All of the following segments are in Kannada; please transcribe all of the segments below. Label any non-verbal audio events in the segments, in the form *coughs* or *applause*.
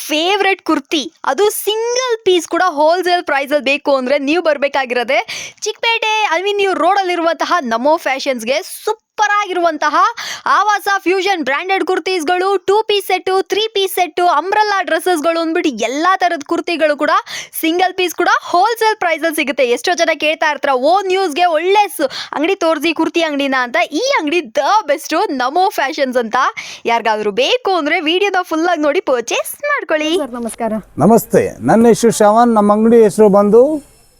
ಫೇವ್ರೆಟ್ ಕುರ್ತಿ ಅದು ಸಿಂಗಲ್ ಪೀಸ್ ಕೂಡ ಹೋಲ್ಸೇಲ್ ಪ್ರೈಸಲ್ಲಿ ಬೇಕು ಅಂದರೆ ನೀವು ಬರಬೇಕಾಗಿರೋದೆ ಚಿಕ್ಕಪೇಟೆ ಐ ಮೀನ್ ನೀವು ರೋಡಲ್ಲಿರುವಂತಹ ನಮೋ ಫ್ಯಾಷನ್ಸ್ಗೆ ಸೂಪರ್ ಆಗಿರುವಂತಹ Avaasa fusion branded ಕುರ್ತೀಸ್ಗಳು two piece set three piece set umbrella ಡ್ರೆಸ್ಸಸ್ಗಳು ಅಂದ್ಬಿಟ್ಟು ಎಲ್ಲ ಥರದ ಕುರ್ತಿಗಳು ಕೂಡ ಸಿಂಗಲ್ ಪೀಸ್ ಕೂಡ ಹೋಲ್ಸೇಲ್ ಪ್ರೈಸಲ್ಲಿ ಸಿಗುತ್ತೆ. ಎಷ್ಟೋ ಜನ ಕೇಳ್ತಾ ಇರ್ತಾರೆ ಓ ನ್ಯೂಸ್ಗೆ ಒಳ್ಳೆ ಸ- ಅಂಗಡಿ ತೋರಿಸಿ ಕುರ್ತಿ ಅಂಗಡಿನ ಅಂತ. ಈ ಅಂಗಡಿ ದ ಬೆಸ್ಟು ನಮೋ ಫ್ಯಾಷನ್ಸ್ ಅಂತ ಯಾರಿಗಾದ್ರೂ ಬೇಕು ಅಂದರೆ ವಿಡಿಯೋನ ಫುಲ್ಲಾಗಿ ನೋಡಿ ಪರ್ಚೇಸ್ ಮಾಡ್ಕೊಳ್ಳಿ. ನಮಸ್ಕಾರ. ನಮಸ್ತೆ. ನನ್ನ ಹೆಸರು ಶ್ರವಣ್ ನಮ್ಮ ಅಂಗಡಿ ಹೆಸರು ಬಂದು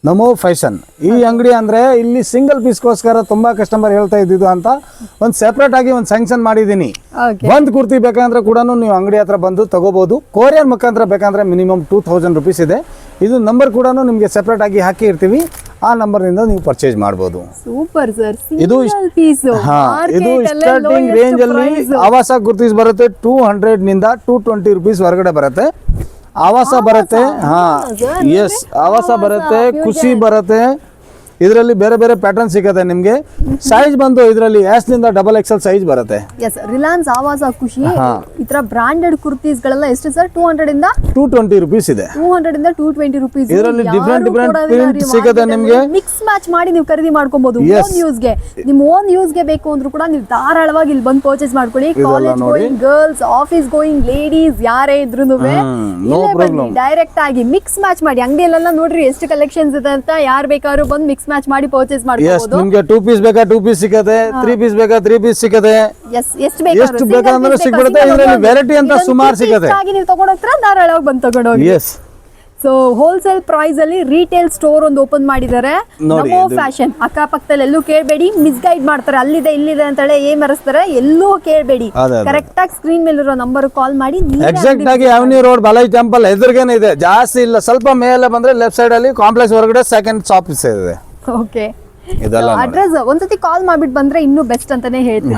ನಮೋ ಫ್ಯಾಷನ್. ಈ ಅಂಗಡಿ ಅಂದರೆ ಇಲ್ಲಿ ಸಿಂಗಲ್ ಪೀಸ್ಗೋಸ್ಕರ ತುಂಬ ಕಸ್ಟಮರ್ ಹೇಳ್ತಾ ಇದ್ದಿದ್ದು ಅಂತ ಒಂದು ಸೆಪ್ರೇಟ್ ಆಗಿ ಒಂದು ಸ್ಯಾಂಕ್ಷನ್ ಮಾಡಿದ್ದೀನಿ. ಒಂದು ಕುರ್ತಿ ಬೇಕಂದ್ರೆ ಕೂಡ ನೀವು ಅಂಗಡಿ ಹತ್ರ ಬಂದು ತಗೋಬೋದು. ಕೊರಿಯರ್ ಮುಖಾಂತರ ಬೇಕಂದ್ರೆ ಮಿನಿಮಮ್ ಟೂ ತೌಸಂಡ್ ರುಪೀಸ್ ಇದೆ. ಇದು ನಂಬರ್ ಕೂಡ ನಿಮಗೆ ಸೆಪ್ರೇಟ್ ಆಗಿ ಹಾಕಿ ಇರ್ತೀವಿ. ಆ ನಂಬರ್ನಿಂದ ನೀವು ಪರ್ಚೇಸ್ ಮಾಡಬಹುದು ಸೂಪರ್ ಸರ್ ಇದು ಹಾ ಇದು ಸ್ಟಾರ್ಟಿಂಗ್ ರೇಂಜ್ ಅಲ್ಲಿ ಆವಾಸ ಕುರ್ತೀಸ್ ಬರುತ್ತೆ ಟೂ ಹಂಡ್ರೆಡ್ನಿಂದ ಟೂ ಟ್ವೆಂಟಿ ರುಪೀಸ್ ಹೊರಗಡೆ ಬರುತ್ತೆ. ಆವಾಸ ಬರುತ್ತೆ ಹಾ ಎಸ್ ಆವಾಸ ಬರುತ್ತೆ ಖುಷಿ ಬರುತ್ತೆ ಇದರಲ್ಲಿ ಬೇರೆ ಬೇರೆ ಪ್ಯಾಟರ್ನ್ ಸಿಗುತ್ತೆ ನಿಮಗೆ. ಸೈಜ್ ಬಂದು ಇದರಲ್ಲಿ ಎಸ್ನಿಂದ ಡಬಲ್ ಎಕ್ಸೆಲ್ ಸೈಜ್ ಬರುತ್ತೆ. ಎಸ್ ರಿಲಯನ್ಸ್ ಆವಾಸ ಖುಷಿ. ಈ ತರ ಬ್ರಾಂಡೆಡ್ ಕುರ್ತೀಸ್ ಗಳೆಲ್ಲ ಎಷ್ಟು ಸರ್? ಟೂ ಹಂಡ್ರೆಡ್ ಇಂದ ಟೂ ಟ್ವೆಂಟಿ ರುಪೀಸ್ ಇದೆ. ಟೂ ಹಂಡ್ರೆಡ್ ಇಂದ ಟೂ ಟ್ವೆಂಟಿ ರುಪೀಸ್ ಇದರಲ್ಲಿ ಡಿಫ್ರೆಂಟ್ ಡಿಫ್ರೆಂಟ್ ಪ್ರಿಂಟ್ ಸಿಗುತ್ತೆ ನಿಮಗೆ? ಮಿಕ್ಸ್ ಮ್ಯಾಚ್ ಮಾಡಿ ನೀವು ಖರೀದಿ ಮಾಡ್ಕೊಬಹುದು ಓನ್ ಯೂಸ್ಗೆ ನಿಮ್ಮ ಓನ್ ಯೂಸ್ಗೆ ಬೇಕು ಅಂದ್ರೂ ಕೂಡ ನೀವು ಧಾರಾಳವಾಗಿ ಇಲ್ಲಿ ಬಂದು ಪರ್ಚೇಸ್ ಮಾಡ್ಕೊಳ್ಳಿ. College going girls office going ladies ಯಾರೇ ಇದ್ರು ನೋ ಪ್ರಾಬ್ಲಮ್ ಡೈರೆಕ್ಟ್ ಆಗಿ ಮಿಕ್ಸ್ ಮ್ಯಾಚ್ ಮಾಡಿ. ಅಂಗಡಿಯಲ್ಲೆಲ್ಲ ನೋಡ್ರಿ ಎಷ್ಟು ಕಲೆಕ್ಷನ್ಸ್ ಇದೆ ಅಂತ. ಯಾರು ಬೇಕಾದ್ರೂ ಬಂದು ಮಿಕ್ಸ್ ಮ್ಯಾಚ್ ಮಾಡಿ ಪರ್ಚೇಸ್ ಎಸ್ ಮಾಡ್ಕೋಬಹುದು ನಿಮ್ಗೆ ಟೂ ಪೀಸ್ ಬೇಕಾ? ಟೂ ಪೀಸ್ ಸಿಗುತ್ತೆ. ತ್ರೀ ಪೀಸ್ ಬೇಕಾ? ತ್ರೀ ಪೀಸ್ ಸಿಗುತ್ತೆ. ಎಸ್ ಎಷ್ಟು ಬೇಕಾ ಎಷ್ಟು ಬೇಕಾದ್ರೂ ಸಿಗ್ಬಿಡುತ್ತೆ. ಇದ್ರಲ್ಲಿ variety ಅಂತ ಸುಮಾರ್ ಸಿಗುತ್ತೆ. ಆಗಿ ನೀವು ತಗೊಂಡೋಗ್ತೀರಾ ಧಾರಾಳವಾಗಿ ಬಂದು ತಗೊಂಡೋಗಿ ಎಸ್ ಸೊ ಹೋಲ್ಸೇಲ್ ಪ್ರೈಸ್ ಅಲ್ಲಿ ರಿಟೇಲ್ ಸ್ಟೋರ್ ಒಂದು ಓಪನ್ ಮಾಡಿದ್ದಾರೆ. ನೋಡಿ, ನಮೋ ಇದು- ಫ್ಯಾಷನ್ ಅಕ್ಕಪಕ್ಕದಲ್ಲಿ ಎಲ್ಲೂ ಕೇಳಬೇಡಿ. ಮಿಸ್ಗೈಡ್ ಮಾಡ್ತಾರೆ. ಅಲ್ಲಿದೆ ಇಲ್ಲಿದೆ ಅಂತೇಳಿ ಏನ್ ಮರೆಸ್ತಾರೆ? ಎಲ್ಲೂ ಕೇಳಬೇಡಿ. ಅದೇ, ಅದೇ. ಕರೆಕ್ಟ್ ಆಗಿ ಸ್ಕ್ರೀನ್ ಇರೋ ನಂಬರ್ ಕಾಲ್ ಮಾಡಿ. ಎಕ್ಸಾಕ್ಟ್ ಆಗಿ ಅವನಿ ರೋಡ್ ಬಲೈ ಟೆಂಪಲ್ ಎದುರುಗೇನೆ ಇದೆ. ಜಾಸ್ತಿ ಇಲ್ಲ. ಸ್ವಲ್ಪ ಮೇಲೆ ಬಂದ್ರೆ ಲೆಫ್ಟ್ ಸೈಡ್ ಅಲ್ಲಿ ಕಾಂಪ್ಲೆಕ್ಸ್ ಹೊರಗಡೆ ಸೆಕೆಂಡ್ ಶಾಪ್ ಇದೆ. ಓಕೆ ಇದೆಲ್ಲ. ಅಡ್ರೆಸ್ ಒಂದ್ಸತಿ ಕಾಲ್ ಮಾಡ್ಬಿಟ್ಟು ಬಂದ್ರೆ ಇನ್ನೂ ಬೆಸ್ಟ್ ಅಂತಾನೆ ಹೇಳ್ತೀನಿ.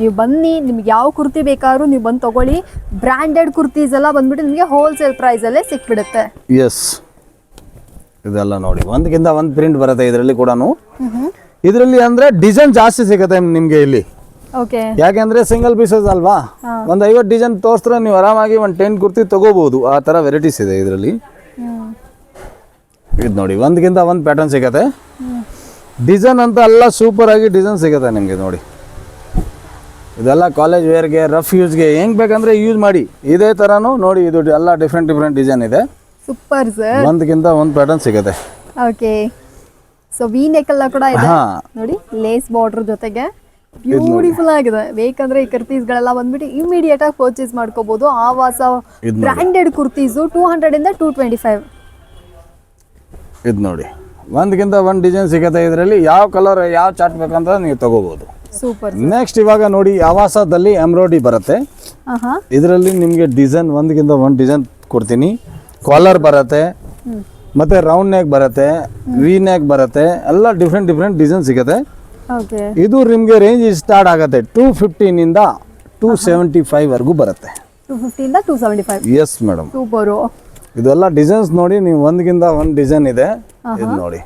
ನೀವು ಬನ್ನಿ ನಿಮ್ಗೆ ಯಾವ ಕುರ್ತಿ ಬೇಕಾದ್ರೂ ನೀವು ಬಂದು ತಗೊಳ್ಳಿ. ಬ್ರಾಂಡೆಡ್ ಕುರ್ತೀಸ್ ಎಲ್ಲ ಬಂದ್ಬಿಟ್ಟು ನಿಮಗೆ ಹೋಲ್ಸೇಲ್ ಪ್ರೈಸ್ ಅಲ್ಲೇ ಸಿಕ್ಬಿಡುತ್ತೆ. ಎಸ್ ಇದೆಲ್ಲ ನೋಡಿ. ಒಂದಕ್ಕಿಂತ ಒಂದು ಪ್ರಿಂಟ್ ಬರುತ್ತೆ ಇದರಲ್ಲಿ ಕೂಡ ಇದರಲ್ಲಿ ಅಂದ್ರೆ ಡಿಸೈನ್ ಜಾಸ್ತಿ ಸಿಗುತ್ತೆ ನಿಮ್ಗೆ ಇಲ್ಲಿ. ಯಾಕೆಂದ್ರೆ ಸಿಂಗಲ್ ಪೀಸಸ್ ಅಲ್ವಾ? ಒಂದ್ ಐವತ್ತು ಡಿಸೈನ್ ತೋರಿಸಿದ್ರೆ ನೀವು ಆರಾಮಾಗಿ ಒಂದ್ ಟೆನ್ ಕುರ್ತಿ ತಗೋಬಹುದು ಆ ತರ ವೆರೈಟೀಸ್ ಇದೆ ಇದರಲ್ಲಿ. ಇದು ನೋಡಿ ಒಂದಕ್ಕಿಂತ ಒಂದ್ ಪ್ಯಾಟರ್ನ್ ಸಿಗತ್ತೆ. ಡಿಸೈನ್ ಅಂತ ಎಲ್ಲ ಸೂಪರ್ ಆಗಿ ಡಿಸೈನ್ ಸಿಗುತ್ತೆ ನಿಮಗೆ ನೋಡಿ. ಇದೆಲ್ಲ ಕಾಲೇಜ್ ವೇರ್ಗೆ ರಫ್ ಯೂಸ್ಗೆ ಹೆಂಗ್ ಬೇಕಂದ್ರೆ ಯೂಸ್ ಮಾಡಿ. ಇದೇ ಥರನೂ ನೋಡಿ ಇದು ಎಲ್ಲ ಡಿಫ್ರೆಂಟ್ ಡಿಫ್ರೆಂಟ್ ಡಿಸೈನ್ ಇದೆ. ಸೂಪರ್ ಸರ್ ಒಂದಕ್ಕಿಂತ ಒಂದು ಪ್ಯಾಟರ್ನ್ ಸಿಗುತ್ತೆ. ಓಕೆ ಸೊ ವಿ ನೆಕ್ ಎಲ್ಲ ಕೂಡ ಇದೆ. ನೋಡಿ ಲೇಸ್ ಬಾರ್ಡರ್ ಜೊತೆಗೆ. ಬ್ಯೂಟಿಫುಲ್ ಆಗಿದೆ. ಬೇಕಂದ್ರೆ ಈ ಕುರ್ತೀಸ್ಗಳೆಲ್ಲ ಬಂದ್ಬಿಟ್ಟು ಇಮಿಡಿಯೇಟ್ ಆಗಿ ಪರ್ಚೇಸ್ ಮಾಡ್ಕೋಬಹುದು Avaasa branded kurtis two hundred ಇಂದ ಟೂ ಟ್ವೆಂಟಿ ಫೈವ್ ಇದು ನೋಡಿ. ಒಂದಕ್ಕಿಂತ ಒಂದು ಡಿಸೈನ್ ಸಿಗುತ್ತೆ ಇದರಲ್ಲಿ ಯಾವ ಕಲರ್ ಯಾವ ಚಾರ್ಟ್ ಬೇಕಂತ ನೀವು ತಗೋಬಹುದು ಸೂಪರ್ ನೆಕ್ಸ್ಟ್ ಇವಾಗ ನೋಡಿ ಆವಾಸದಲ್ಲಿ ಎಂಬ್ರಾಯ್ಡ್ರಿ ಬರುತ್ತೆ. ಇದರಲ್ಲಿ ನಿಮಗೆ ಡಿಸೈನ್ ಒಂದಕ್ಕಿಂತ ಒಂದು ಡಿಸೈನ್ ಕೊಡ್ತೀನಿ. ಕಾಲರ್ ಬರುತ್ತೆ. ಮತ್ತೆ ರೌಂಡ್ ನೆಕ್ ಬರುತ್ತೆ ವಿ ನೆಕ್ ಬರುತ್ತೆ ಎಲ್ಲ ಡಿಫ್ರೆಂಟ್ ಡಿಫ್ರೆಂಟ್ ಡಿಸೈನ್ ಸಿಗುತ್ತೆ. ಇದು ನಿಮಗೆ ರೇಂಜ್ ಸ್ಟಾರ್ಟ್ ಆಗುತ್ತೆ. ಟೂ ಫಿಫ್ಟೀನಿಂದ ಟೂ ಸೆವೆಂಟಿ ಫೈವ್ ವರೆಗೂ ಬರುತ್ತೆ. Two ಫಿಫ್ಟಿಯಿಂದ two seventy five yes madam super ಇದೆಲ್ಲ ಡಿಸೈನ್ಸ್ ನೋಡಿ ನೀವು ಒಂದಕ್ಕಿಂತ ಒಂದು ಡಿಸೈನ್ ಇದೆ. ಇದು ನೋಡಿ.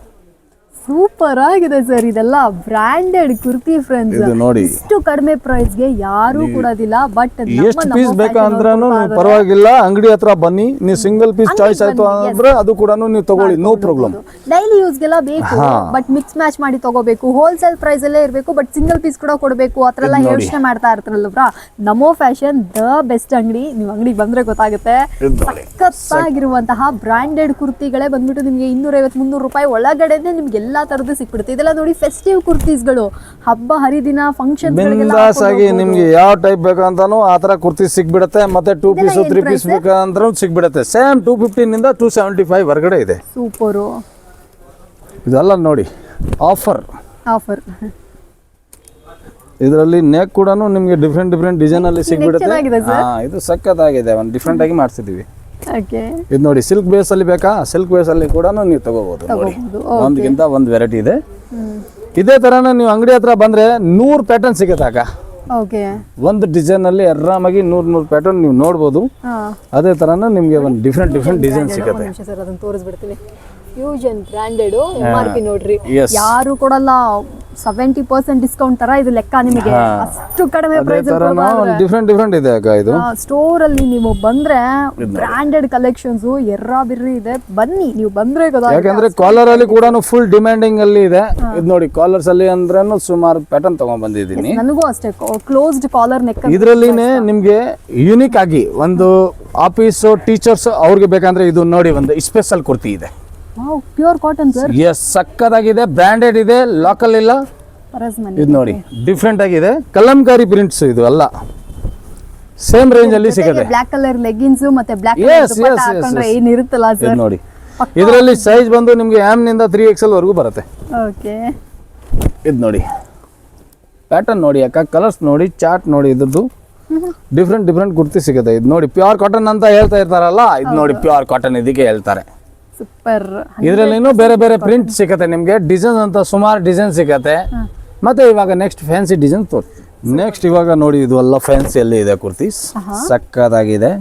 ಸೂಪರ್ ಆಗಿದೆ ಸರ್ ಇದೆಲ್ಲ ಬ್ರಾಂಡೆಡ್ ಕುರ್ತಿ ಫ್ರೆಂಡ್ಸ್ ಇದು ನೋಡಿ. ಇಷ್ಟು ಕಡಿಮೆ ಪ್ರೈಸ್ಗೆ ಯಾರು ಕೊಡೋದಿಲ್ಲ ಬಟ್ ಎಷ್ಟು ಪೀಸ್ ಬೇಕಂದ್ರೂ ನೀವು ಪರವಾಗಿಲ್ಲ ಅಂಗಡಿ ಹತ್ರ ಬನ್ನಿ ನೀವು ಸಿಂಗಲ್ ಪೀಸ್ ಚಾಯ್ಸ್ ಆಯ್ತು ಅಂದ್ರೆ ಅದು ಕೂಡ ನೀವು ತಗೊಳ್ಳಿ ನೋ ಪ್ರಾಬ್ಲಮ್ ಡೈಲಿ ಯೂಸ್ ಗೆಲ್ಲ ಬೇಕು ಬಟ್ ಮಿಕ್ಸ್ ಮ್ಯಾಚ್ ಮಾಡಿ ತಗೋಬೇಕು. ಹೋಲ್ಸೇಲ್ ಪ್ರೈಸ್ ಅಲ್ಲೇ ಇರಬೇಕು ಬಟ್ ಸಿಂಗಲ್ ಪೀಸ್ ಕೂಡ ಕೊಡಬೇಕು. ಆ ಥರ ಎಲ್ಲ ಯೋಚನೆ ಮಾಡ್ತಾ ಇರ್ತಾರಲ್ಲ ನಮೋ ಫ್ಯಾಷನ್ ದ ಬೆಸ್ಟ್ ಅಂಗಡಿ. ನೀವು ಅಂಗಡಿಗೆ ಬಂದ್ರೆ ಗೊತ್ತಾಗುತ್ತೆ. ಸಖತ್ತಾಗಿರುವಂತಹ ಬ್ರಾಂಡೆಡ್ ಕುರ್ತಿಗಳೇ ಬಂದ್ಬಿಟ್ಟು ನಿಮಗೆ ಇನ್ನೂರೈವತ್ತು ಮುನ್ನೂರು ರೂಪಾಯಿ ಒಳಗಡೆನೆ ನಿಮ್ಗೆ ಎಲ್ಲಾ ತರದ್ದು ಸಿಕ್ಬಿಡುತ್ತೆ. ಇದೆಲ್ಲ ನೋಡಿ ಫೆಸ್ಟಿವ್ ಕುರ್ತೀಸ್ಗಳು ಹಬ್ಬ ಹರಿದಿನ ಫಂಕ್ಷನ್ ಆಗಿ ನಿಮ್ಗೆ ಯಾವ ಟೈಪ್ ಬೇಕಂತಾನು ಆ ತರ ಕುರ್ತೀಸ್ ಸಿಗ್ಬಿಡುತ್ತೆ ಮತ್ತೆ ಟೂ ಪೀಸ್ ತ್ರೀ ಪೀಸ್ ಬೇಕಂದ್ರೂ ಸಿಗ್ಬಿಡುತ್ತೆ ಸೇಮ್ ಟೂ ಫಿಫ್ಟೀನಿಂದ ಟೂ ಸೆವೆಂಟಿ ಫೈವ್ ಹೊರಗಡೆ ಇದೆ. ಸೂಪರು ಇದೆಲ್ಲ ನೋಡಿ ಆಫರ್ ಆಫರ್ ಇದರಲ್ಲಿ ನೆಕ್ ಕೂಡ ನಿಮಗೆ ಡಿಫ್ರೆಂಟ್ ಡಿಫ್ರೆಂಟ್ ಡಿಸೈನ್ ಅಲ್ಲಿ ಸಿಗ್ಬಿಡುತ್ತೆ ಇದು ಸಖತ್ ಸಖತ್ತಾಗಿದೆ. ಒಂದು ಡಿಫ್ರೆಂಟ್ ಆಗಿ ಮಾಡ್ಸಿದೀವಿ. ಇದು ನೋಡಿ ಸಿಲ್ಕ್ ಬೇಸ್ ಅಲ್ಲಿ ಬೇಕಾ? ಸಿಲ್ಕ್ ಬೇಸ್ ಅಲ್ಲಿ ಕೂಡ ನೀವು ತಗೋಬಹುದು. ನೋಡಿ ಒಂದಕ್ಕಿಂತ ಒಂದು ವೆರೈಟಿ ಇದೆ. ಇದೇ ತರನ ನೀವು ಅಂಗಡಿ ಹತ್ರ ಬಂದ್ರೆ ನೂರ್ ಪ್ಯಾಟರ್ನ್ ಸಿಗುತ್ತೆ ಅಕ್ಕ ಓಕೆ ಒಂದು ಡಿಸೈನ್ ಅಲ್ಲಿ ಆರಾಮಾಗಿ ನೂರ್ ನೂರ್ ಪ್ಯಾಟರ್ನ್ ನೀವು ನೋಡಬಹುದು ಅದೇ ತರನ ನಿಮ್ಗೆ ಒಂದು ಡಿಫ್ರೆಂಟ್ ಡಿಫ್ರೆಂಟ್ ಡಿಸೈನ್ ಸಿಗುತ್ತೆ. ನಿಮಿಷ and branded M R P ನೋಡ್ರಿ. ಯಾರು ಕೊಡಲ್ಲ ಸೆವೆಂಟಿ ಪರ್ಸೆಂಟ್ ಡಿಸ್ಕೌಂಟ್ ತರ ಇದು ಲೆಕ್ಕ ನಿಮಗೆ. ಅಷ್ಟು ಕಡಿಮೆ ಪ್ರೈಸ್ ಒಂದು ಡಿಫ್ರೆಂಟ್ ಡಿಫ್ರೆಂಟ್ ಇದೆ ಅಕ್ಕ ಇದು. ಸ್ಟೋರ್ ಅಲ್ಲಿ ನೀವು ಬಂದ್ರೆ ಬ್ರಾಂಡೆಡ್ ಕಲೆಕ್ಷನ್ಸ್ ಎರ್ರಾ ಬಿರ್ರಿ ಇದೆ. ಬನ್ನಿ ನೀವು ಬಂದ್ರೆ ಯಾಕಂದ್ರೆ ಕಾಲರ್ ಅಲ್ಲಿ ಕೂಡ ಫುಲ್ ಡಿಮ್ಯಾಂಡಿಂಗ್ ಅಲ್ಲಿ ಇದೆ. ಇದು ನೋಡಿ ಕಾಲರ್ಸ್ ಅಲ್ಲಿ ಅಂದ್ರೂ ಸುಮಾರು ಪ್ಯಾಟರ್ನ್ ತಗೊಂಡ್ ಬಂದಿದ್ದೀನಿ ನನಗೂ ಅಷ್ಟೇ. ಕ್ಲೋಸ್ಡ್ ಕಾಲರ್ ನೆಕ್ ಇದರಲ್ಲಿನೇ ನಿಮ್ಗೆ ಯುನಿಕ್ ಆಗಿ ಒಂದು ಆಫೀಸ್ ಟೀಚರ್ಸ್ ಅವ್ರಿಗೆ ಬೇಕಂದ್ರೆ ಇದು ನೋಡಿ ಒಂದು ಸ್ಪೆಷಲ್ ಕುರ್ತಿ ಇದೆ. ಪ್ಯೂರ್ ಕಾಟನ್ ಸರ್ ಎಸ್ ಸಕ್ಕದಾಗಿದೆ ಬ್ರ್ಯಾಂಡೆಡ್ ಇದೆ ಲೋಕಲ್ ಇಲ್ಲ. ಇದು ನೋಡಿ ಡಿಫ್ರೆಂಟ್ ಆಗಿದೆ. ಕಲಂಕಾರಿ ಪ್ರಿಂಟ್ಸ್ ಇದು ಅಲ್ಲ. ಸೇಮ್ ರೇಂಜ್ ಅಲ್ಲಿ ಸಿಗುತ್ತೆ ಬ್ಲಾಕ್ ಕಲರ್ ಲೆಗ್ಗಿನ್ಸ್ ಮತ್ತೆ ಬ್ಲಾಕ್ ಕಲರ್. ಏನಿರುತ್ತಲ್ಲ ಸರ್ ನೋಡಿ. ಇದರಲ್ಲಿ ಸೈಜ್ ಬಂದು ನಿಮಗೆ ಎಂ ನಿಂದ ತ್ರೀ ಎಕ್ಸೆಲ್ ವರೆಗೂ ಬರುತ್ತೆ. ಓಕೆ. ಇದು ನೋಡಿ. ಪ್ಯಾಟರ್ನ್ ನೋಡಿ ಅಕ್ಕ ಕಲರ್ಸ್ ನೋಡಿ ಚಾರ್ಟ್ ನೋಡಿ ಇದದ್ದು ಡಿಫ್ರೆಂಟ್ ಡಿಫ್ರೆಂಟ್ ಕುರ್ತಿ ಸಿಗುತ್ತೆ. ಇದು ನೋಡಿ ಪ್ಯೂರ್ ಕಾಟನ್ ಅಂತ ಹೇಳ್ತಾ ಇರ್ತಾರಲ್ಲ ಇದು ನೋಡಿ ಪ್ಯೂರ್ ಕಾಟನ್ ಇದಕ್ಕೆ ಹೇಳ್ತಾರೆ. ಸೂಪರ್ ಇದರಲ್ಲಿ ಇನ್ನೂ ಬೇರೆ ಬೇರೆ ಪ್ರಿಂಟ್ ಸಿಗುತ್ತೆ ನಿಮಗೆ ಡಿಸೈನ್ ಅಂತ ಸುಮಾರು ಡಿಸೈನ್ ಸಿಗುತ್ತೆ. ಮತ್ತೆ ಇವಾಗ ನೆಕ್ಸ್ಟ್ ಫ್ಯಾನ್ಸಿ ಡಿಸೈನ್ ತೋರಿಸ್ತೀನಿ ನೆಕ್ಸ್ಟ್ ಇವಾಗ ನೋಡಿ ಇದು ಎಲ್ಲ ಫ್ಯಾನ್ಸಿಯಲ್ಲಿ ಇದೆ ಕುರ್ತೀಸ್. ಸಕ್ಕದಾಗಿದೆ.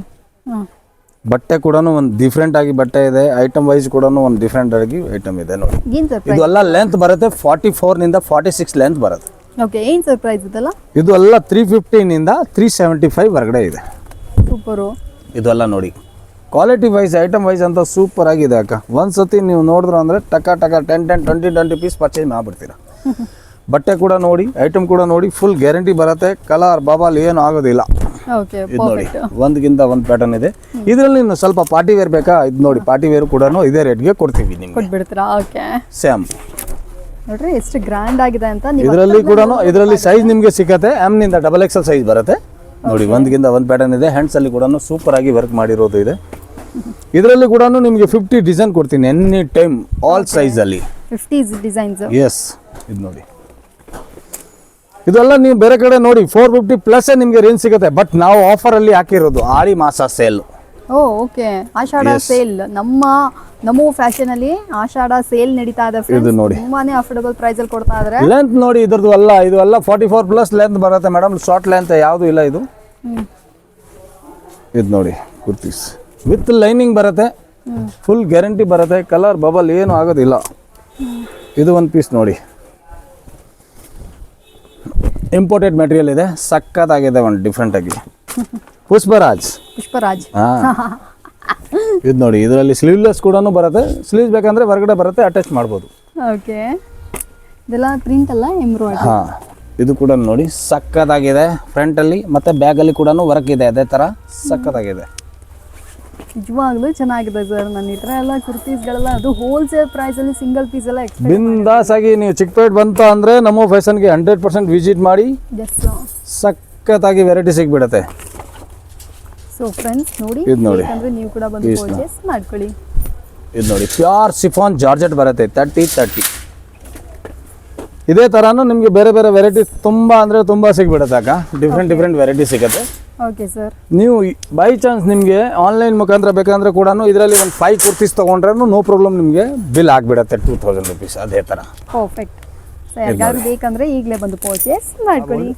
ಬಟ್ಟೆ ಕೂಡ ಒಂದು ಡಿಫ್ರೆಂಟ್ ಆಗಿ ಬಟ್ಟೆ ಇದೆ. ಐಟಮ್ ವೈಸ್ ಕೂಡ ಒಂದು ಡಿಫ್ರೆಂಟ್ ಆಗಿ ಐಟಮ್ ಇದೆ ನೋಡಿ. ಇದು ಎಲ್ಲ ಲೆಂತ್ ಬರುತ್ತೆ ಫಾರ್ಟಿ ಫೋರ್ನಿಂದ ಫಾರ್ಟಿ ಸಿಕ್ಸ್ ಲೆಂತ್ ಬರುತ್ತೆ. ಓಕೆ ಏನ್ ಸರ್ ಪ್ರೈಸ್ ಇದೆಲ್ಲ? ಇದು ಎಲ್ಲ ತ್ರೀ ಫಿಫ್ಟೀನಿಂದ ತ್ರೀ ಸೆವೆಂಟಿ ಫೈವ್ ಹೊರಗಡೆ ಇದೆ. ಸೂಪರು ಇದೆಲ್ಲ ನೋಡಿ. ಕ್ವಾಲಿಟಿ ವೈಸ್ ಐಟಮ್ ವೈಸ್ ಅಂತ ಸೂಪರ್ ಆಗಿದೆ ಅಕ್ಕ. ಒಂದು ಸತಿ ನೀವು ನೋಡಿದ್ರು ಅಂದರೆ ಟಕ ಟಕ ten ten twenty twenty piece purchase ಮಾಡ್ಬಿಡ್ತೀರಾ. *laughs* ಬಟ್ಟೆ ಕೂಡ ನೋಡಿ ಐಟಮ್ ಕೂಡ ನೋಡಿ ಫುಲ್ ಗ್ಯಾರಂಟಿ ಬರುತ್ತೆ. ಕಲರ್ ಬಬಲ್ ಏನು ಆಗೋದಿಲ್ಲ. ಓಕೆ ಇದು ನೋಡಿ ಒಂದಕ್ಕಿಂತ ಒಂದು ಪ್ಯಾಟರ್ನ್ ಇದೆ. ಇದರಲ್ಲಿ ಇನ್ನು ಸ್ವಲ್ಪ ಪಾರ್ಟಿ ವೇರ್ ಬೇಕಾ? ಇದು ನೋಡಿ ಪಾರ್ಟಿ ವೇರ್ ಕೂಡ ಇದೇ ರೇಟ್ಗೆ ಕೊಡ್ತೀವಿ ನಿಮಗೆ. ಸೇಮ್ ನೋಡ್ರಿ ಎಷ್ಟು ಗ್ರ್ಯಾಂಡ್ ಆಗಿದೆ ಅಂತ ಇದರಲ್ಲಿ ಕೂಡ ಇದರಲ್ಲಿ ಸೈಜ್ ನಿಮಗೆ ಸಿಕ್ಕತ್ತೆ ಎಂ ನಿಂದ ಡಬಲ್ ಎಕ್ಸಲ್ ಸೈಜ್ ಬರುತ್ತೆ. ನೋಡಿ ಒಂದ್ಗಿಂತ ಒಂದು ಪ್ಯಾಟರ್ನ್ ಇದೆ. ಹ್ಯಾಂಡ್ಸ್ ಅಲ್ಲಿ ಕೂಡ ಸೂಪರ್ ಆಗಿ ವರ್ಕ್ ಮಾಡಿರೋದು ಇದೆ. ಇದರಲ್ಲಿ ಕೂಡ ನಿಮಗೆ ಫಿಫ್ಟಿ ಡಿಸೈನ್ ಕೊಡ್ತೀನಿ ಎನಿ ಟೈಮ್ ಆಲ್ ಸೈಜ್ ಅಲ್ಲಿ ಫಿಫ್ಟೀಸ್ ಡಿಸೈನ್ಸ್ ಎಸ್ ಇದು ನೋಡಿ. ಇದೆಲ್ಲ ನೀವು ಬೇರೆ ಕಡೆ ನೋಡಿ ಫೋರ್ ಫಿಫ್ಟಿ ಪ್ಲಸ್ ನಿಮಗೆ ರೇಂಜ್ ಸಿಗುತ್ತೆ ಬಟ್ ನಾವು ಆಫರ್ ಅಲ್ಲಿ ಹಾಕಿರೋದು ಆಡಿ ಮಾಸ ಸೇಲ್ ಓ ಓಕೆ ಆಷಾಢ ಸೇಲ್ ನಮ್ಮ ನಮೋ ಫ್ಯಾಷನ್ ಅಲ್ಲಿ ಆಷಾಢ ಸೇಲ್ ನಡೀತಾ ಇದೆ. ಇದು ನೋಡಿ. ತುಂಬಾನೇ ಅಫೋರ್ಡಬಲ್ ಪ್ರೈಸ್ ಅಲ್ಲಿ ಕೊಡ್ತಾ ಇದ್ದಾರೆ ಲೆಂತ್ ನೋಡಿ ಇದ್ರದ್ದು ಅಲ್ಲ ಇದು ಎಲ್ಲ ಫಾರ್ಟಿ ಫೋರ್ ಪ್ಲಸ್ ಲೆಂತ್ ಬರುತ್ತೆ ಮೇಡಮ್ ಶಾರ್ಟ್ ಲೆಂತ್ ಯಾವುದು ಇಲ್ಲ ಇದು. ಇದು ನೋಡಿ ಕುರ್ತೀಸ್ ವಿತ್ ಲೈನಿಂಗ್ ಬರುತ್ತೆ ಫುಲ್ ಗ್ಯಾರಂಟಿ ಬರುತ್ತೆ ಕಲರ್ ಬಬಲ್ ಏನು ಆಗೋದಿಲ್ಲ. ಇದು ಒಂದು ಪೀಸ್ ನೋಡಿ. ಇಂಪೋರ್ಟೆಡ್ ಮೆಟೀರಿಯಲ್ ಇದೆ ಸಕ್ಕತ್ತಾಗಿದೆ ಒಂದು ಡಿಫ್ರೆಂಟ್ ಆಗಿ. ಪುಷ್ಪರಾಜ್. ಪುಷ್ಪರಾಜ್. ಇದು ನೋಡಿ ಇದರಲ್ಲಿ ಸ್ಲೀವ್ಲೆಸ್ ಕೂಡ ಬರುತ್ತೆ ಸ್ಲೀವ್ಸ್ ಬೇಕಂದ್ರೆ ಹೊರಗಡೆ ಬರುತ್ತೆ ಅಟ್ಯಾಚ್ ಮಾಡ್ಬೋದು. ಓಕೆ. ಇದೆಲ್ಲ ಪ್ರಿಂಟ್ ಅಲ್ಲ ಎಂಬ್ರಾಯ್ಡ್ರಿ ಹಾ. ಇದು ಕೂಡ ನೋಡಿ ಸಖತ್ತಾಗಿದೆ ಫ್ರಂಟಲ್ಲಿ ಮತ್ತೆ ಬ್ಯಾಗಲ್ಲಿ ಕೂಡ ವರ್ಕ್ ಇದೆ ಅದೇ ಥರ ಸಖತ್ತಾಗಿದೆ ನಿಜವಾಗ್ಲೂ ಚೆನ್ನಾಗಿದೆ ಸರ್ ನನ್ನ ಈ ಥರ ಎಲ್ಲ ಕುರ್ತೀಸ್ಗಳೆಲ್ಲ ಅದು ಹೋಲ್ಸೇಲ್ ಪ್ರೈಸ್ ಅಲ್ಲಿ ಸಿಂಗಲ್ ಪೀಸ್ ಎಲ್ಲ ಎಕ್ಸ್ಪೆಕ್ಟ್ ಬಿಂದಾಸ್ ಆಗಿ ನೀವು ಚಿಕ್ಕಪೇಟ್ ಬಂತು ಅಂದರೆ ನಮ್ಮ ಫ್ಯಾಷನ್ಗೆ ಹಂಡ್ರೆಡ್ ಪರ್ಸೆಂಟ್ ವಿಸಿಟ್ ಮಾಡಿ ಸಖತ್ತಾಗಿ ವೆರೈಟಿ ಸಿಗ್ಬಿಡತ್ತೆ. ಸೊ ಫ್ರೆಂಡ್ಸ್ ನೋಡಿ ಇದು ನೋಡಿ. ಬೇಕಂದ್ರೆ ನೀವು ಕೂಡ ಬಂದು ಪರ್ಚೇಸ್ ಮಾಡ್ಕೊಳ್ಳಿ. ಇದು ನೋಡಿ. ಪ್ಯೂರ್ ಸಿಫಾನ್ ಜಾರ್ಜೆಟ್ ಬರುತ್ತೆ ತರ್ಟಿ ತರ್ಟಿ ಇದೇ ಥರನೂ ನಿಮಗೆ ಬೇರೆ ಬೇರೆ ವೆರೈಟಿ ತುಂಬ ಅಂದರೆ ತುಂಬ ಸಿಗ್ಬಿಡುತ್ತೆ ಅಕ್ಕ ಡಿಫ್ರೆಂಟ್ ಡಿಫ್ರೆಂಟ್ ವೆರೈಟಿ ಸಿಗುತ್ತೆ. ಓಕೆ ಸರ್ ನೀವು ಬೈ ಚಾನ್ಸ್ ನಿಮಗೆ ಆನ್ಲೈನ್ ಮುಖಾಂತರ ಬೇಕಂದ್ರೆ ಕೂಡ ಇದರಲ್ಲಿ ಒಂದು ಫೈವ್ ಕುರ್ತೀಸ್ ತೊಗೊಂಡ್ರೆ ನೋ ಪ್ರಾಬ್ಲಮ್ ನಿಮಗೆ. ಬಿಲ್ ಆಗಿಬಿಡತ್ತೆ ಟೂ ತೌಸಂಡ್ ರುಪೀಸ್ ಅದೇ ಥರ ಪರ್ಫೆಕ್ಟ್ ಸೊ ಯಾರಿಗಾದ್ರು ಬೇಕಂದ್ರೆ ಈಗಲೇ ಬಂದು ಪರ್ಚೇಸ್ ಮಾಡ್ಕೊಳ್ಳಿ.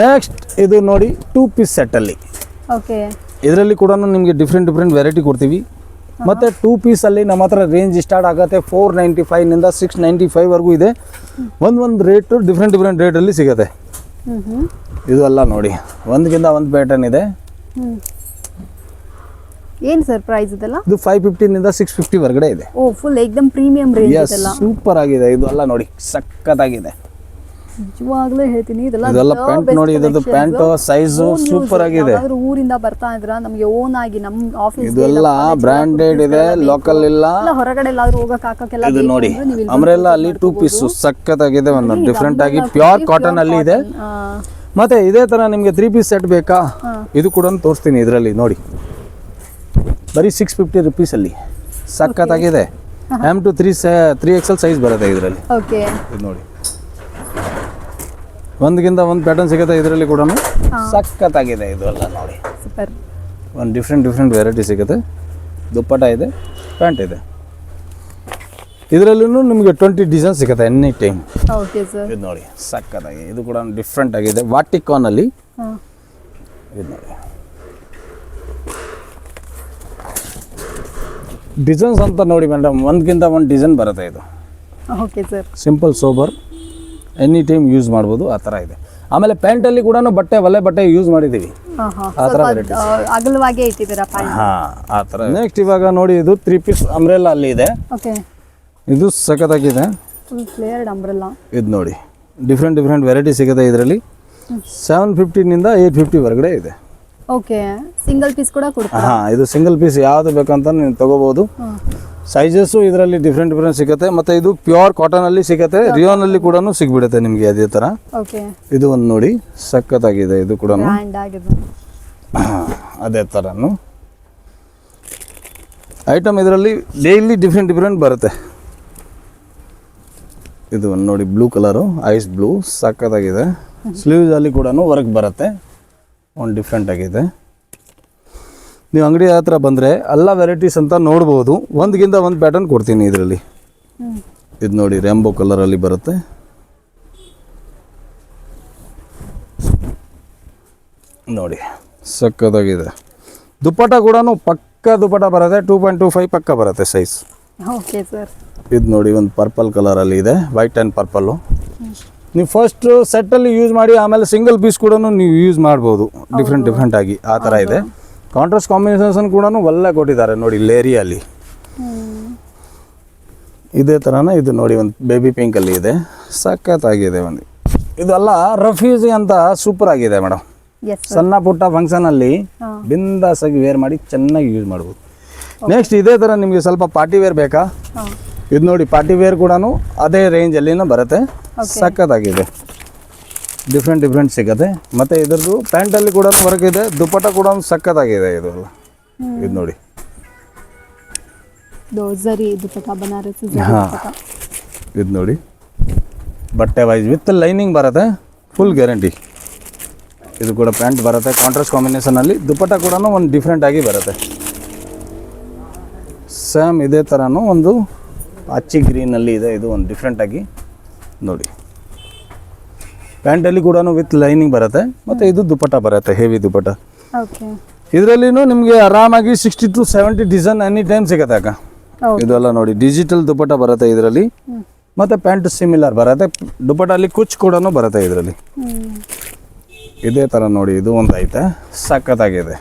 ನೆಕ್ಸ್ಟ್ ಇದು ನೋಡಿ ಟೂ ಪೀಸ್ ಸೆಟ್ಟಲ್ಲಿ ಓಕೆ ಇದರಲ್ಲಿ ಕೂಡ ನಿಮಗೆ ಡಿಫ್ರೆಂಟ್ ಡಿಫ್ರೆಂಟ್ ವೆರೈಟಿ ಕೊಡ್ತೀವಿ. ಮತ್ತು ಟೂ ಪೀಸಲ್ಲಿ ನಮ್ಮ ಹತ್ರ ರೇಂಜ್ ಸ್ಟಾರ್ಟ್ ಆಗುತ್ತೆ ಫೋರ್ ನೈಂಟಿ ಫೈವ್ನಿಂದ ಸಿಕ್ಸ್ ನೈಂಟಿ ಫೈವ್ವರೆಗೂ ಇದೆ. ಒಂದು ಒಂದು ರೇಟು ಡಿಫ್ರೆಂಟ್ ಡಿಫ್ರೆಂಟ್ ರೇಟಲ್ಲಿ ಸಿಗುತ್ತೆ. ಇದು ಅಲ್ಲ ನೋಡಿ. ಒಂದಕ್ಕಿಂತ ಒಂದು ಪ್ಯಾಟರ್ನ್ ಇದೆ. ಏನು ಸರ್ ಪ್ರೈಸ್ ಇದೆಲ್ಲ? ಇದು ಫೈವ್ ಫಿಫ್ಟಿನಿಂದ ಸಿಕ್ಸ್ ಫಿಫ್ಟಿ ಹೊರಗಡೆ ಇದೆ. ಓ ಫುಲ್ ಏಕ್ದಮ್ ಪ್ರೀಮಿಯಂ ರೇಂಜ್ ಸೂಪರ್ ಆಗಿದೆ. ಇದು ಎಲ್ಲ ನೋಡಿ ಸಖತ್ತಾಗಿದೆ. ನಿಜವಾಗ್ಲೂ ಹೇಳ್ತೀನಿ ಇದೆಲ್ಲ ಪ್ಯಾಂಟ್ ನೋಡಿ ಇದ್ರದ್ದು ಪ್ಯಾಂಟ್ ಸೈಜ್ ಸೂಪರ್ ಆಗಿದೆ. ಊರಿಂದ ಬರ್ತಾ ಇದ್ರ ನಮಗೆ ಓನ್ ಆಗಿ ನಮ್ ಆಫೀಸ್ ಇದೆಲ್ಲ ಬ್ರಾಂಡೆಡ್ ಇದೆ ಲೋಕಲ್ ಇಲ್ಲ. ಹೊರಗಡೆ ಎಲ್ಲಾದ್ರೂ ಹೋಗಕ್ ಹಾಕಕ್ಕೆಲ್ಲ ಇದು ನೋಡಿ ಅಮ್ರೆಲ್ಲ ಅಲ್ಲಿ ಟೂ ಪೀಸು ಸಖತ್ತಾಗಿದೆ ಒಂದು ಡಿಫ್ರೆಂಟ್ ಆಗಿ ಪ್ಯೂರ್ ಕಾಟನ್ ಅಲ್ಲಿ ಇದೆ. ಮತ್ತೆ ಇದೇ ತರ ನಿಮಗೆ ತ್ರೀ ಪೀಸ್ ಸೆಟ್ ಬೇಕಾ ಇದು ಕೂಡ ತೋರಿಸ್ತೀನಿ ಇದರಲ್ಲಿ ನೋಡಿ. ಬರೀ ಸಿಕ್ಸ್ ಫಿಫ್ಟಿ ರುಪೀಸಲ್ಲಿ ಸಖತ್ತಾಗಿದೆ. M to three three XL size ಬರುತ್ತೆ ಇದರಲ್ಲಿ. ನೋಡಿ. ಒಂದಕ್ಕಿಂತ ಒಂದು ಪ್ಯಾಟರ್ನ್ ಸಿಗುತ್ತೆ ಇದರಲ್ಲಿ ಕೂಡ ಸಖತ್ತಾಗಿದೆ ಇದು ಎಲ್ಲ ನೋಡಿ. ಸೂಪರ್. ಒಂದು ಡಿಫ್ರೆಂಟ್ ಡಿಫ್ರೆಂಟ್ ವೆರೈಟಿ ಸಿಗುತ್ತೆ. ದುಪ್ಪಟ ಇದೆ ಪ್ಯಾಂಟ್ ಇದೆ. ಇದರಲ್ಲೂ ನಿಮಗೆ ಟ್ವೆಂಟಿ ಡಿಸೈನ್ ಸಿಗುತ್ತೆ ಎನಿ ಟೈಮ್ ಇದು ನೋಡಿ ಸಖತ್ತಾಗಿ ಇದು ಕೂಡ ಡಿಫ್ರೆಂಟ್ ಆಗಿದೆ. ವಾಟಿಕಾನಲ್ಲಿ ಅಲ್ಲಿ. ಇದು ನೋಡಿ. ಡಿಸೈನ್ಸ್ ಅಂತ ನೋಡಿ ಮೇಡಮ್ ಒಂದ್ಕಿಂತ ಒಂದು ಡಿಸೈನ್ ಬರುತ್ತೆ ಇದು. Okay sir simple sober any time use ಮಾಡ್ಬೋದು ಆ ಥರ ಇದೆ. ಆಮೇಲೆ ಪ್ಯಾಂಟಲ್ಲಿ ಕೂಡ ಬಟ್ಟೆ ಒಲೆ ಬಟ್ಟೆ ಯೂಸ್ ಮಾಡಿದ್ದೀವಿ. ಆ ಥರ ಅಗಲವಾಗೇ ಇಟ್ಟಿದ್ದೀರಾ ಹಾಂ ಆ ಥರ. ನೆಕ್ಸ್ಟ್ ಇವಾಗ ನೋಡಿ ಇದು ತ್ರೀ ಪೀಸ್ ಅಂಬ್ರೆಲ್ಲ ಅಲ್ಲಿ ಇದೆ. ಇದು ಸಖತ್ತಾಗಿದೆ. ಇದು ನೋಡಿ ಡಿಫ್ರೆಂಟ್ ಡಿಫ್ರೆಂಟ್ ವೆರೈಟಿ ಸಿಗುತ್ತೆ ಇದರಲ್ಲಿ. ಸೆವೆನ್ ಫಿಫ್ಟಿನಿಂದ ಏಯ್ಟ್ ಫಿಫ್ಟಿ ಹೊರಗಡೆ ಇದೆ. ಓಕೆ ಸಿಂಗಲ್ ಪೀಸ್ ಕೂಡ ಕೊಡ್ತಾರೆ? ಹಾಂ ಇದು ಸಿಂಗಲ್ ಪೀಸ್ ಯಾವುದು ಬೇಕಂತ ನೀವು ತೊಗೋಬೋದು. ಸೈಜಸ್ಸು ಇದರಲ್ಲಿ ಡಿಫ್ರೆಂಟ್ ಡಿಫ್ರೆಂಟ್ ಸಿಗುತ್ತೆ. ಮತ್ತೆ ಇದು ಪ್ಯೂರ್ ಕಾಟನಲ್ಲಿ ಸಿಗುತ್ತೆ. ರಿಯೋನಲ್ಲಿ ಕೂಡ ಸಿಗ್ಬಿಡುತ್ತೆ ನಿಮಗೆ ಅದೇ ತರ. ಇದು ಒಂದು ನೋಡಿ ಸಖತ್ತಾಗಿದೆ ಇದು ಕೂಡ *coughs* ಅದೇ ಥರನು ಐಟಮ್ ಇದರಲ್ಲಿ ಡೈಲಿ ಡಿಫ್ರೆಂಟ್ ಡಿಫ್ರೆಂಟ್ ಬರುತ್ತೆ. ಇದು ಒಂದು ನೋಡಿ ಬ್ಲೂ ಕಲರು ಐಸ್ ಬ್ಲೂ ಸಖತ್ತಾಗಿದೆ. ಸ್ಲೀವ್ಸಲ್ಲಿ ಕೂಡ ವರ್ಕ್ ಬರುತ್ತೆ. ಒಂದು ಡಿಫ್ರೆಂಟ್ ಆಗಿದೆ. ನೀವು ಅಂಗಡಿ ಹತ್ರ ಬಂದರೆ ಎಲ್ಲ ವೆರೈಟೀಸ್ ಅಂತ ನೋಡ್ಬೋದು. ಒಂದ್ಗಿಂತ ಒಂದು ಪ್ಯಾಟರ್ನ್ ಕೊಡ್ತೀನಿ ಇದರಲ್ಲಿ. ಇದು ನೋಡಿ ರ್ಯಾಂಬೋ ಕಲರಲ್ಲಿ ಬರುತ್ತೆ. ನೋಡಿ ಸಕ್ಕತ್ತಾಗಿದೆ. ದುಪ್ಪಟ ಕೂಡ ಪಕ್ಕ ದುಪ್ಪಟ ಬರುತ್ತೆ ಟೂ ಪಾಯಿಂಟ್ ಟೂ ಫೈವ್ ಪಕ್ಕ ಬರುತ್ತೆ ಸೈಜ್ ಓಕೆ ಸರ್ ಇದು ನೋಡಿ ಒಂದು ಪರ್ಪಲ್ ಕಲರಲ್ಲಿ ಇದೆ ವೈಟ್ ಆ್ಯಂಡ್ ಪರ್ಪಲ್ಲು ನೀವು ಫಸ್ಟ್ ಸೆಟ್ಟಲ್ಲಿ ಯೂಸ್ ಮಾಡಿ ಆಮೇಲೆ ಸಿಂಗಲ್ ಪೀಸ್ ಕೂಡ ನೀವು ಯೂಸ್ ಮಾಡ್ಬೋದು. ಡಿಫ್ರೆಂಟ್ ಡಿಫ್ರೆಂಟಾಗಿ ಆ ಥರ ಇದೆ. ಕಾಂಟ್ರಾಸ್ಟ್ ಕಾಂಬಿನೇಷನ್ ಕೂಡ ಒಳ್ಳೆ ಕೊಟ್ಟಿದ್ದಾರೆ ನೋಡಿ ಲೇರಿಯಲ್ಲಿ ಇದೇ ಥರನೇ ಇದು ನೋಡಿ ಒಂದು ಬೇಬಿ ಪಿಂಕಲ್ಲಿ ಇದೆ. ಸಖತ್ತಾಗಿದೆ ಒಂದು. ಇದೆಲ್ಲ ರಫ್ಯೂಸಿ ಅಂತ ಸೂಪರ್ ಆಗಿದೆ ಮೇಡಮ್ ಸಣ್ಣ ಪುಟ್ಟ ಫಂಕ್ಷನಲ್ಲಿ ಬಿಂದಾಸಾಗಿ ವೇರ್ ಮಾಡಿ ಚೆನ್ನಾಗಿ ಯೂಸ್ ಮಾಡ್ಬೋದು. ನೆಕ್ಸ್ಟ್ ಇದೇ ಥರ ನಿಮಗೆ ಸ್ವಲ್ಪ ಪಾರ್ಟಿ ವೇರ್ ಬೇಕಾ? ಇದು ನೋಡಿ ಪಾರ್ಟಿ ವೇರ್ ಕೂಡ ಅದೇ ರೇಂಜಲ್ಲಿನೂ ಬರುತ್ತೆ. ಸಖತ್ತಾಗಿದೆ. ಡಿಫ್ರೆಂಟ್ ಡಿಫ್ರೆಂಟ್ ಸಿಗುತ್ತೆ. ಮತ್ತು ಪ್ಯಾಂಟ್ ಪ್ಯಾಂಟಲ್ಲಿ ಕೂಡ ವರ್ಕ್ ಇದೆ ದುಪ್ಪಟ ಕೂಡ ಸಕ್ಕತ್ತಾಗಿದೆ ಇದು ಎಲ್ಲ. ಇದು ನೋಡಿ. ಹಾಂ. ಇದು ನೋಡಿ. ಬಟ್ಟೆ ವೈಸ್ ವಿತ್ ಲೈನಿಂಗ್ ಬರುತ್ತೆ. ಫುಲ್ ಗ್ಯಾರಂಟಿ ಇದು ಕೂಡ ಪ್ಯಾಂಟ್ ಬರುತ್ತೆ. ಕಾಂಟ್ರಾಸ್ಟ್ ಕಾಂಬಿನೇಷನಲ್ಲಿ ದುಪ್ಪಟ ಕೂಡ ಒಂದು ಡಿಫ್ರೆಂಟ್ ಆಗಿ ಬರುತ್ತೆ. ಸೇಮ್ ಇದೇ ಥರನೂ ಒಂದು ಅಚ್ಚಿ ಗ್ರೀನಲ್ಲಿ ಇದೆ. ಇದು ಒಂದು ಡಿಫ್ರೆಂಟಾಗಿ ನೋಡಿ. ಪ್ಯಾಂಟಲ್ಲಿ ಕೂಡ ವಿತ್ ಲೈನಿಂಗ್ ಬರುತ್ತೆ ಮತ್ತೆ ಇದು ದುಪ್ಪಟ್ಟ ಬರುತ್ತೆ ಹೆವಿ ದುಪ್ಪಟ್ಟ. ಓಕೆ ಇದರಲ್ಲಿನೂ ನಿಮಗೆ ಆರಾಮಾಗಿ sixty to seventy design any time ಸಿಗುತ್ತೆ ಅಕ್ಕ. ಇದೆಲ್ಲ ನೋಡಿ ಡಿಜಿಟಲ್ ದುಪ್ಪಟ ಬರುತ್ತೆ ಇದರಲ್ಲಿ. ಮತ್ತೆ ಪ್ಯಾಂಟ್ ಸಿಮಿಲರ್ ಬರುತ್ತೆ ದುಪ್ಪಟ್ಟಲ್ಲಿ ಕುಚ್ ಕೂಡ ಬರುತ್ತೆ ಇದರಲ್ಲಿ. ಇದೇ ಥರ ನೋಡಿ ಇದು ಒಂದು ಐತೆ ಸಖತ್ತಾಗಿದೆ.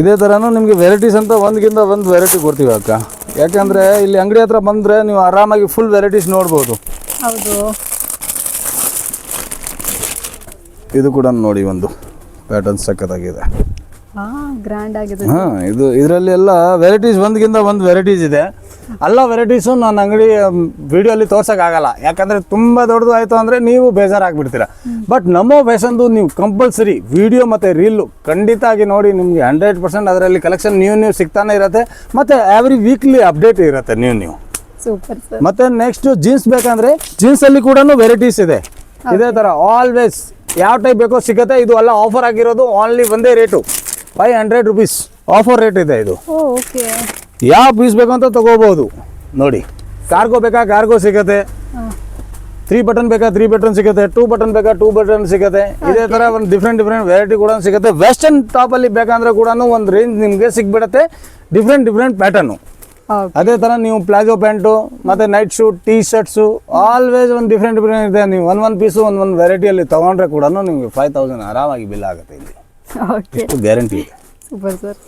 ಇದೇ ಥರನೂ ನಿಮಗೆ ವೆರೈಟೀಸ್ ಅಂತ ಒಂದ್ಗಿಂತ ಒಂದು ವೆರೈಟಿ ಕೊಡ್ತೀವಿ ಅಕ್ಕ. ಯಾಕಂದ್ರೆ ಇಲ್ಲಿ ಅಂಗಡಿ ಹತ್ರ ಬಂದರೆ ನೀವು ಆರಾಮಾಗಿ ಫುಲ್ ವೆರೈಟೀಸ್ ನೋಡ್ಬೋದು. ಹೌದು. ಇದು ಕೂಡ ನೋಡಿ ಒಂದು ಪ್ಯಾಟರ್ನ್ ಸಕ್ಕತ್ತಾಗಿದೆ ಹಾಂ ಗ್ರ್ಯಾಂಡ್ ಆಗಿದೆ. ಹಾಂ ಇದು ಇದರಲ್ಲಿ ಎಲ್ಲ ವೆರೈಟೀಸ್ ಒಂದ್ಗಿಂತ ಒಂದು ವೆರೈಟೀಸ್ ಇದೆ. ಎಲ್ಲ ವೆರೈಟೀಸು ನಾನು ಅಂಗಡಿ ವಿಡಿಯೋಲಿ ತೋರ್ಸೋಕ್ಕಾಗಲ್ಲ ಯಾಕಂದರೆ ತುಂಬ ದೊಡ್ಡದು ಆಯಿತು ಅಂದರೆ ನೀವು ಬೇಜಾರಾಗ್ಬಿಡ್ತೀರ. ಬಟ್ ನಮ್ಮ ಫ್ಯಾಷನ್ದು ನೀವು ಕಂಪಲ್ಸರಿ ವಿಡಿಯೋ ಮತ್ತು ರೀಲು ಖಂಡಿತ ಆಗಿ ನೋಡಿ ನಿಮಗೆ ಹಂಡ್ರೆಡ್ ಪರ್ಸೆಂಟ್ ಅದರಲ್ಲಿ ಕಲೆಕ್ಷನ್ ನೀವು ನೀವು ಸಿಗ್ತಾನೆ ಇರುತ್ತೆ. ಮತ್ತು ಎವ್ರಿ ವೀಕ್ಲಿ ಅಪ್ಡೇಟ್ ಇರುತ್ತೆ ನೀವು ನೀವು ಸೂಪರ್ ಮತ್ತು ಮತ್ತೆ ನೆಕ್ಸ್ಟ್ ಜೀನ್ಸ್ ಬೇಕಂದ್ರೆ ಜೀನ್ಸ್ ಅಲ್ಲಿ ಕೂಡ ವೆರೈಟೀಸ್ ಇದೆ. ಇದೇ ತರ ಆಲ್ವೇಸ್ ಯಾವ ಟೈಪ್ ಬೇಕೋ ಸಿಗುತ್ತೆ. ಇದು ಎಲ್ಲ ಆಫರ್ ಆಗಿರೋದು ಓನ್ಲಿ ಒಂದೇ rate five hundred rupees offer rate ಇದೆ ಇದು. ಓಕೆ ಯಾವ ಪೀಸ್ ಬೇಕು ಅಂತ ತಗೋಬಹುದು ನೋಡಿ ಕಾರ್ಗೋ ಬೇಕಾ? ಕಾರ್ಗೋ ಸಿಗುತ್ತೆ. ತ್ರೀ ಬಟನ್ ಬೇಕಾ? ತ್ರೀ ಬಟನ್ ಸಿಗುತ್ತೆ. ಟೂ ಬಟನ್ ಬೇಕಾ? ಟೂ ಬಟನ್ ಸಿಗುತ್ತೆ. ಇದೇ ತರ ಒಂದು ಡಿಫ್ರೆಂಟ್ ಡಿಫ್ರೆಂಟ್ ವೆರೈಟಿ ಕೂಡ ಸಿಗುತ್ತೆ. ವೆಸ್ಟರ್ನ್ ಟಾಪ್ ಅಲ್ಲಿ ಬೇಕಂದ್ರೆ ಕೂಡ ಒಂದು ರೇಂಜ್ ನಿಮಗೆ ಸಿಗ್ಬಿಡುತ್ತೆ. ಡಿಫ್ರೆಂಟ್ ಡಿಫ್ರೆಂಟ್ ಪ್ಯಾಟರ್ನು ಅದೇ ತರ ನೀವು ಪ್ಲಾಜೋ ಪ್ಯಾಂಟು ಮತ್ತೆ night suit T shirts always ಒಂದು ಡಿಫ್ರೆಂಟ್ ಡಿಫ್ರೆಂಟ್ ಇದೆ. ನೀವು ಒನ್ ಒಂದು ಪೀಸು ಒಂದು ಒಂದು ವೆರೈಟಿಯಲ್ಲಿ ತಗೊಂಡ್ರೆ ಕೂಡ ನಿಮಗೆ ಫೈವ್ ತೌಸಂಡ್ ಆರಾಮಾಗಿ ಬಿಲ್ ಆಗುತ್ತೆ ಇಲ್ಲಿ. ಗ್ಯಾರಂಟಿ ಇದೆ. Super sir